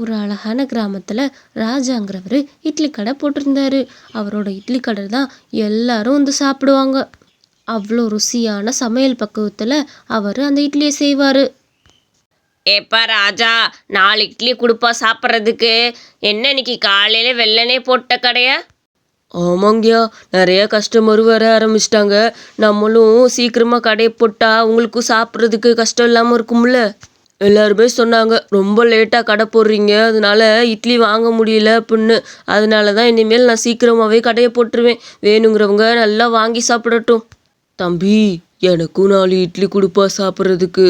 ஒரு அழகான கிராமத்தில் ராஜாங்கிறவர் இட்லி கடை போட்டிருந்தாரு. அவரோட இட்லி கடை தான் எல்லாரும் வந்து சாப்பிடுவாங்க. அவ்வளோ ருசியான சமையல் பக்குவத்தில் அவர் அந்த இட்லியை செய்வார். ஏப்பா ராஜா நாலு இட்லி கொடுப்பா சாப்பிட்றதுக்கு. என்ன இன்னைக்கு காலையில் வெள்ளனே போட்ட கடையா? ஆமாங்கய்யா நிறைய கஸ்டமர் வர ஆரம்பிச்சிட்டாங்க. நம்மளும் சீக்கிரமாக கடையை போட்டா உங்களுக்கும் சாப்பிட்றதுக்கு கஷ்டம் இல்லாமல் இருக்கும்ல. எல்லாருமே சொன்னாங்க ரொம்ப லேட்டாக கடை போடுறீங்க அதனால இட்லி வாங்க முடியல அப்புடின்னு. அதனால தான் இனிமேல் நான் சீக்கிரமாகவே கடையை போட்டுருவேன். வேணுங்கிறவங்க நல்லா வாங்கி சாப்பிடட்டும். தம்பி எனக்கும் நாலு இட்லி கொடுப்பா சாப்பிட்றதுக்கு.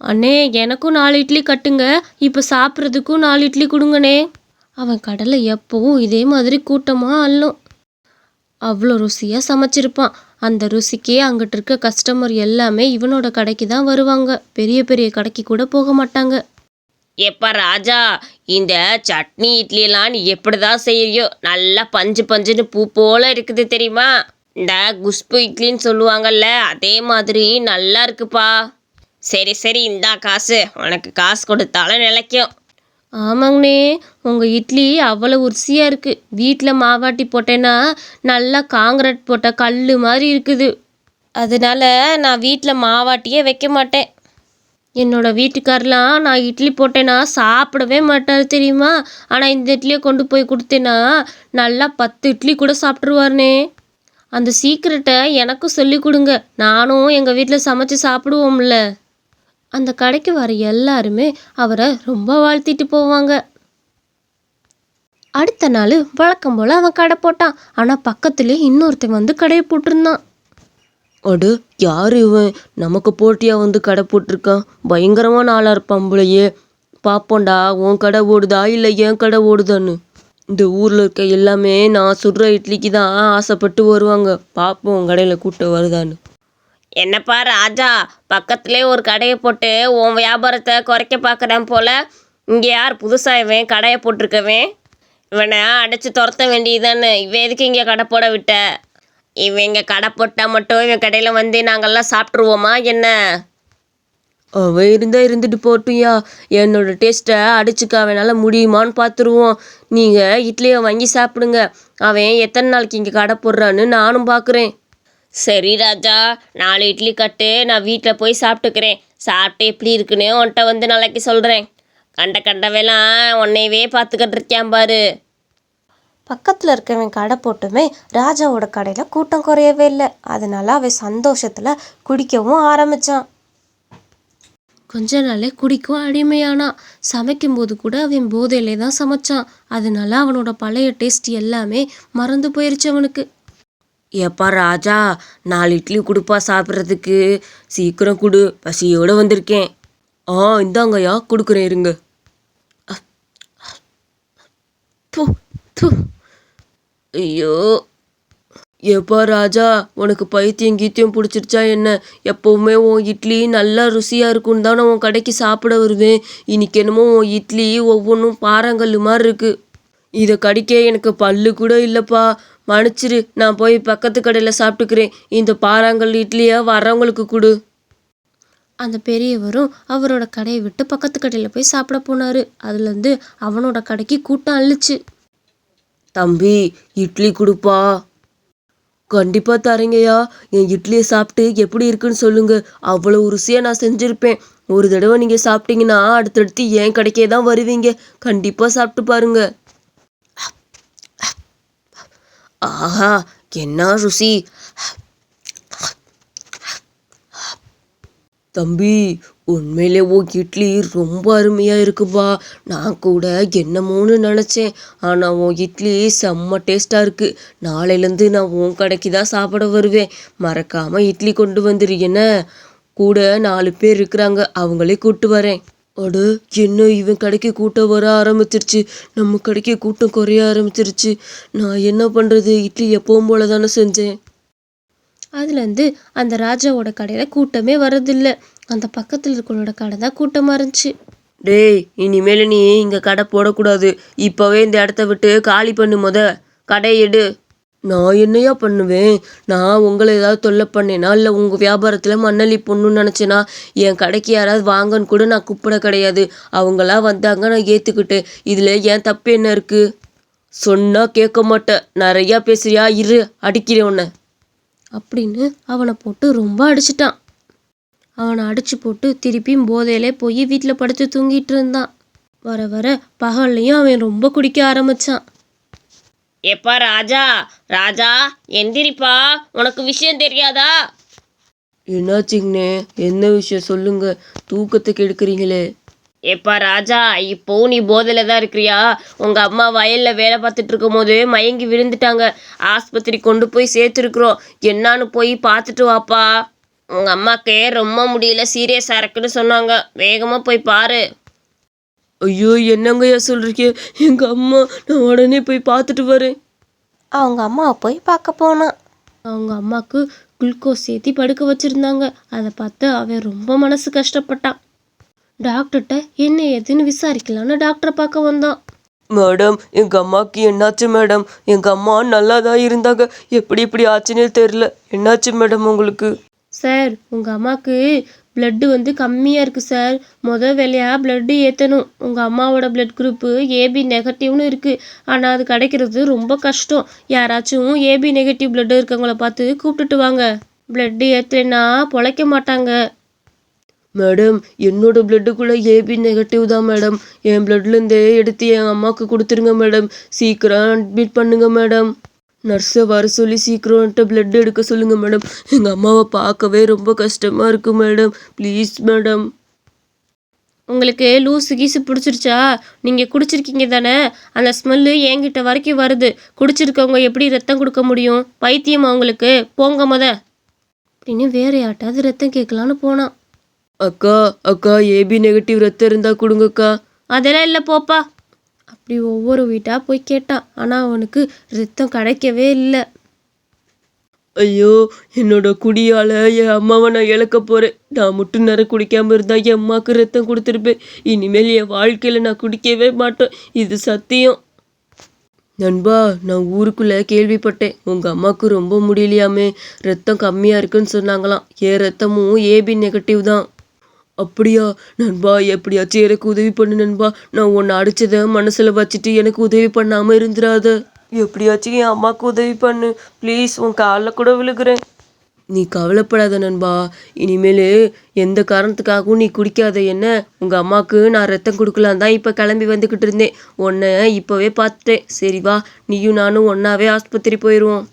அண்ணே எனக்கும் நாலு இட்லி கட்டுங்க. இப்போ சாப்பிட்றதுக்கும் நாலு இட்லி கொடுங்கண்ணே. அவன் கடலை எப்பவும் இதே மாதிரி கூட்டமாக அள்ளும். அவ்வளோ ருசியாக சமைச்சிருப்பான். அந்த ருசிக்கே அங்கிட்டு இருக்க கஸ்டமர் எல்லாமே இவனோட கடைக்கு தான் வருவாங்க. பெரிய பெரிய கடைக்கு கூட போக மாட்டாங்க. ஏப்பா ராஜா இந்த சட்னி இட்லியெல்லாம் நீ எப்படி தான் செய்யறியோ நல்லா பஞ்சு பஞ்சுன்னு பூ போல இருக்குது தெரியுமா? இந்த குஷ்பு இட்லின்னு சொல்லுவாங்கல்ல அதே மாதிரி நல்லா இருக்குப்பா. சரி சரி இந்தா காசு. உனக்கு காசு கொடுத்தாலும் நிலைக்கும். ஆமாங்கண்ணே. உங்கள் இட்லி அவ்வளோ ருசியாக இருக்குது வீட்டில் மாவாட்டி போட்டேன்னா நல்லா காங்கிரட் போட்ட கல் மாதிரி இருக்குது. அதனால நான் வீட்டில் மாவாட்டியே வைக்க மாட்டேன். என்னோட வீட்டுக்காரெலாம் நான் இட்லி போட்டேன்னா சாப்பிடவே மாட்டார் தெரியுமா? ஆனால் இந்த இட்லியை கொண்டு போய் கொடுத்தேன்னா நல்லா பத்து இட்லி கூட சாப்பிட்ருவாருனே அந்த சீக்கிரட்டை எனக்கும் சொல்லி கொடுங்க. நானும் எங்கள் வீட்டில் சமைச்சு சாப்பிடுவோம்ல. அந்த கடைக்கு வர எல்லாருமே அவரை ரொம்ப வாழ்த்திட்டு போவாங்க. அடுத்த நாள் வழக்கம் போல் அவன் கடை போட்டான். ஆனால் பக்கத்துலேயே இன்னொருத்தன் வந்து கடையை போட்டிருந்தான். அடு யார் இவன்? நமக்கு போட்டியா வந்து கடை போட்டிருக்கான்? பயங்கரமான ஆளாக இருப்பான் போலயே. பாப்போண்டா உன் கடை ஓடுதா? இல்லை என் கடை ஓடுதான்னு. இந்த ஊரில் இருக்க எல்லாமே நான் சுடுற இட்லிக்கு தான் ஆசைப்பட்டு வருவாங்க. பார்ப்போம் உன் கடையில் கூட்டம் வருதான்னு. என்னப்பா ராஜா பக்கத்துலேயே ஒரு கடையை போட்டு உன் வியாபாரத்தை குறைக்க பார்க்குறேன் போல. இங்கே யார் புதுசாக இவன் கடையை போட்டிருக்கவன்? இவனை அடைச்சி துரத்த வேண்டியதுதானே? இவன் எதுக்கு இங்கே கடை போட விட்ட? இவன் இங்கே கடை போட்டால் மட்டும் இவன் கடையில் வந்து நாங்கள்லாம் சாப்பிட்ருவோமா என்ன? அவன் இருந்தா இருந்துட்டு போட்டுயா. என்னோட டேஸ்ட்டை அடிச்சுக்க அவனால் முடியுமான்னு பார்த்துருவோம் நீங்கள் இட்லியை வாங்கி சாப்பிடுங்க. அவன் எத்தனை நாளைக்கு இங்கே கடை போடுறான்னு நானும் பார்க்குறேன் சரி ராஜா நாலு இட்லி கட்டு நான் வீட்டில் போய் சாப்பிட்டுக்கிறேன். சாப்பிட்டு எப்படி இருக்குன்னு உன்கிட்ட வந்து நாளைக்கு சொல்கிறேன் கண்ட கண்டவெல்லாம் உன்னையவே பார்த்துக்கிட்டு இருக்கேன் பாரு. பக்கத்தில் இருக்கவன் கடை போட்டுமே ராஜாவோட கடையில் கூட்டம் குறையவே இல்லை. அதனால அவன் சந்தோஷத்தில் குடிக்கவும் ஆரம்பிச்சான். கொஞ்ச நாளே குடிக்கும் அடிமையானான். சமைக்கும்போது கூட அவன் போதையிலே தான் சமைச்சான். அதனால அவனோட பழைய டேஸ்ட் எல்லாமே மறந்து போயிருச்சு அவனுக்கு. ஏப்பா ராஜா நாலு இட்லி கொடுப்பா சாப்பிட்றதுக்கு. சீக்கிரம் கொடு பசியோடு வந்திருக்கேன். ஆ இந்தாங்கய்யா கொடுக்குறேன் இருங்க. தூ தூ. ஐயோ. ஏப்பா ராஜா உனக்கு பைத்தியம் கீத்தியம் பிடிச்சிருச்சா என்ன? எப்போவுமே உன் இட்லி நல்லா ருசியாக இருக்குன்னு தான் நான் உன் கடைக்கு சாப்பிட வருவேன். இன்னைக்கு என்னமோ உன் இட்லி ஒவ்வொன்றும் பாறாங்கல் மாதிரி இருக்குது இதை கடிக்க எனக்கு பல்லு கூட இல்லைப்பா. மன்னிச்சிரு நான் போய் பக்கத்து கடையில் சாப்பிட்டுக்கிறேன். இந்த பாறாங்கல் இட்லியை வரவங்களுக்கு கொடு. அந்த பெரியவரும் அவரோட கடையை விட்டு பக்கத்து கடையில் போய் சாப்பிட போனார். அதுலேருந்து அவனோட கடைக்கு கூட்டம் அள்ளுச்சு. தம்பி இட்லி கொடுப்பா. கண்டிப்பாக தரேங்கய்யா. என் இட்லியை சாப்பிட்டு எப்படி இருக்குன்னு சொல்லுங்க. அவ்வளோ ருசியாக நான் செஞ்சுருப்பேன். ஒரு தடவை நீங்கள் சாப்பிட்டீங்கன்னா அடுத்தடுத்து என் கடைக்கே தான் வருவீங்க. கண்டிப்பாக சாப்பிட்டு பாருங்க. ஆஹா என்ன ருசி. தம்பி உண்மையிலே உன் இட்லி ரொம்ப அருமையாக இருக்குப்பா. நான் கூட என்னமோன்னு நினச்சேன். ஆனால் உன் இட்லி செம்ம டேஸ்ட்டாக இருக்குது நாளையிலேருந்து நான் உன் கடைக்கு தான் சாப்பிட வருவேன். மறக்காமல் இட்லி கொண்டு வந்துரு என்ன? கூட நாலு பேர் இருக்கிறாங்க. அவங்களே கூப்பிட்டு வரேன். அட என்ன இவன் கடைக்கு கூட்டம் வர ஆரம்பிச்சிருச்சு. நம்ம கடைக்கு கூட்டம் குறைய ஆரம்பிச்சிருச்சு. நான் என்ன பண்ணுறது இட்லி எப்பவும் போல தானே செஞ்சேன். அதுலேருந்து அந்த ராஜாவோட கடையில் கூட்டமே வரதில்ல அந்த பக்கத்தில் இருக்கவங்களோட கடை தான் கூட்டமாக இருந்துச்சு. டேய் இனிமேல் நீ இங்கே கடை போடக்கூடாது. இப்போவே இந்த இடத்த விட்டு காலி பண்ணு முத. கடை எடு. நான் என்னையா பண்ணுவேன்? நான் உங்களை ஏதாவது தொல்லை பண்ணேனா இல்லை உங்கள் வியாபாரத்தில் மண்ணள்ளி பொண்ணுன்னு நினச்சேனா என் கடைக்கு யாராவது வாங்கன்னு கூட நான் கூப்பிட கிடையாது. அவங்களா வந்தாங்க நான் ஏற்றுக்கிட்டேன் இதில் ஏன் தப்பு என்ன இருக்குது சொன்னால் கேட்க மாட்டேன். நிறையா பேசுறியா? இரு அடிக்கிறேன் உன்னை. அப்படின்னு அவனை போட்டு ரொம்ப அடிச்சிட்டான். அவனை அடிச்சு போட்டு திருப்பியும் போதையிலே போய் வீட்டில் படுத்து தூங்கிட்டு இருந்தான். வர வர பகல்லையும் அவன் ரொம்ப குடிக்க ஆரம்பிச்சான். எப்பா ராஜா? ராஜா எந்திரிப்பா. உனக்கு விஷயம் தெரியாதா? என்னாச்சுங்கண்ணே? என்ன விஷயம் சொல்லுங்க? தூக்கத்தை கெடுக்குறீங்களே எப்பா ராஜா இப்போ நீ போதையில தான் இருக்கிறியா? உங்க அம்மா வயல்ல வேலை பார்த்துட்டு இருக்கும் போது மயங்கி விழுந்துட்டாங்க. ஆஸ்பத்திரி கொண்டு போய் சேர்த்துருக்குறோம். என்னான்னு போய் பார்த்துட்டு வாப்பா. உங்க அம்மாக்கு ரொம்ப முடியல சீரியஸா இருக்குன்னு சொன்னாங்க. வேகமா போய் பாரு. ஐயோ என்னங்கய்யா சொல்றீங்க? எங்க அம்மா நான் உடனே போய் பார்த்துட்டு வரேன். அவங்க அம்மாவை போய் பார்க்க போனான் அவங்க அம்மாவுக்கு குளுக்கோஸ் ஏற்றி படுக்க வச்சுருந்தாங்க. அதை பார்த்து அவன் ரொம்ப மனசு கஷ்டப்பட்டான். டாக்டர்கிட்ட என்ன ஏதுன்னு விசாரிக்கலான்னு டாக்டரை பார்க்க வந்தான். மேடம் எங்க அம்மாக்கு என்னாச்சு மேடம்? எங்க அம்மா நல்லா தான் இருந்தாங்க. எப்படி இப்படி ஆச்சுன்னே தெரில என்னாச்சு மேடம் உங்களுக்கு? சார் உங்கள் அம்மாவுக்கு பிளட்டு வந்து கம்மியாக இருக்குது சார். முத வேலையாக பிளட்டு ஏற்றணும் உங்கள் அம்மாவோட பிளட் குரூப்பு ஏபி நெகட்டிவ்னு இருக்குது ஆனால் அது கிடைக்கிறது ரொம்ப கஷ்டம். யாராச்சும் ஏபி நெகட்டிவ் பிளட் இருக்கவங்கள பார்த்து கூப்பிட்டுட்டு வாங்க. பிளட்டு ஏற்றலைன்னா பொழைக்க மாட்டாங்க. மேடம் என்னோட பிளட்டுக்குள்ளே ஏபி நெகட்டிவ் தான் மேடம். என் பிளட்லேருந்தே எடுத்து என் அம்மாவுக்கு கொடுத்துருங்க மேடம். சீக்கிரம் அட்மிட் பண்ணுங்க மேடம். நர்ஸை வர சொல்லி சீக்கிரம்ன்ட்டு பிளட் எடுக்க சொல்லுங்கள் மேடம். எங்கள் அம்மாவை பார்க்கவே ரொம்ப கஷ்டமாக இருக்குது மேடம். Please madam. உங்களுக்கு லூசு கீசு பிடிச்சிருச்சா? நீங்கள் குடிச்சிருக்கீங்க தானே? அந்த ஸ்மெல்லு என்கிட்ட வரைக்கும் வருது. குடிச்சிருக்கவங்க எப்படி ரத்தம் கொடுக்க முடியும்? பைத்தியம் அவங்களுக்கு போங்க மொத. அப்படின்னு வேற யார்ட்டாவது ரத்தம் கேட்கலான்னு போனான். அக்கா அக்கா ஏபி நெகட்டிவ் ரத்தம் இருந்தால் கொடுங்கக்கா. அதெல்லாம் இல்லை போப்பா. அப்படி ஒவ்வொரு வீட்டாக போய் கேட்டான் ஆனால் அவனுக்கு ரத்தம் கிடைக்கவே இல்லை. ஐயோ என்னோட குடியால என் அம்மாவை நான் இழக்க போறேன். நான் மட்டும் நேரம் குடிக்காம இருந்தா என் அம்மாவுக்கு ரத்தம் கொடுத்துருப்பேன். இனிமேல் என் வாழ்க்கையில நான் குடிக்கவே மாட்டேன். இது சத்தியம். நண்பா நான் ஊருக்குள்ள கேள்விப்பட்டேன். உங்க அம்மாவுக்கு ரொம்ப முடியலையாமே. ரத்தம் கம்மியா இருக்குன்னு சொன்னாங்களாம். என் ரத்தமும் ஏபி நெகட்டிவ் தான். அப்படியா நண்பா எப்படியாச்சும் எனக்கு உதவி பண்ணு நண்பா. நான் உன்னை அடிச்சதை மனசில் வச்சுட்டு எனக்கு உதவி பண்ணாமல் இருந்துடாத எப்படியாச்சும் என் அம்மாவுக்கு உதவி பண்ணு. ப்ளீஸ் உன் காலில் கூட விழுகிறேன். நீ கவலைப்படாத நண்பா. இனிமேல் எந்த காரணத்துக்காகவும் நீ குடிக்காத என்ன? உங்கள் அம்மாவுக்கு நான் ரத்தம் கொடுக்கலாம் தான் இப்போ கிளம்பி வந்துக்கிட்டு இருந்தேன். உன்னை இப்போவே பார்த்துட்டேன். சரி வா நீயும் நானும் ஒன்றாவே ஆஸ்பத்திரி போயிடுவோம்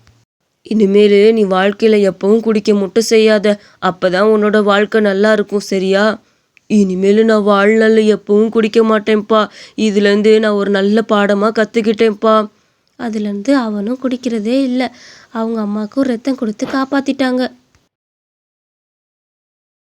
இனிமேல் நீ வாழ்க்கையில் எப்பவும் குடிக்க மட்டும் செய்யாத. அப்போ தான் உன்னோட வாழ்க்கை நல்லா இருக்கும் சரியா? இனிமேல் நான் வாழ்நாளில் எப்பவும் குடிக்க மாட்டேன்ப்பா. இதுலேருந்து நான் ஒரு நல்ல பாடமாக கற்றுக்கிட்டேன்ப்பா அதுலேருந்து அவனும் குடிக்கிறதே இல்லை. அவங்க அம்மாவுக்கும் ரத்தம் கொடுத்து காப்பாற்றிட்டாங்க